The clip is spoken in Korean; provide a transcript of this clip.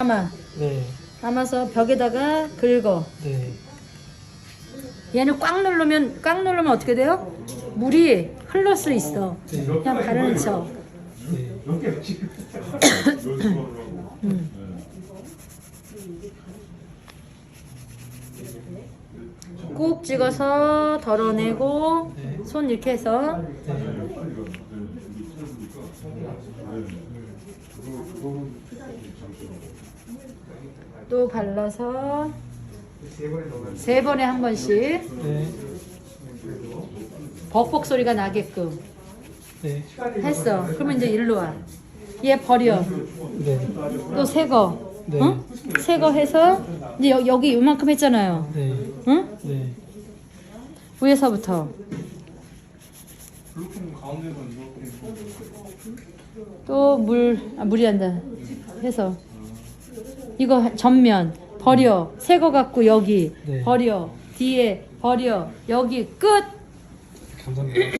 감아. 네, 감아서 벽에다가 긁어. 네, 얘는 꽉 누르면 꽉 누르면 어떻게 돼요? 물이 흘러 수 있어. 네, 그냥 바르는 척. 네. 음. 꾹 찍어서 덜어내고 네. 손 이렇게 해서 네. 또 발라서 세 번에 한 번씩 네, 벅벅 소리가 나게끔 네, 했어. 그러면 이제 일로 와. 얘 버려. 네, 또 새 거. 네. 어? 새거 해서 이제 여, 여기 요만큼 했잖아요. 네, 응? 네. 위에서부터. 또 물, 아, 물이 한다. 해서. 이거 전면, 버려. 새 거 갖고 여기, 네. 버려. 뒤에, 버려. 여기, 끝! 감사합니다.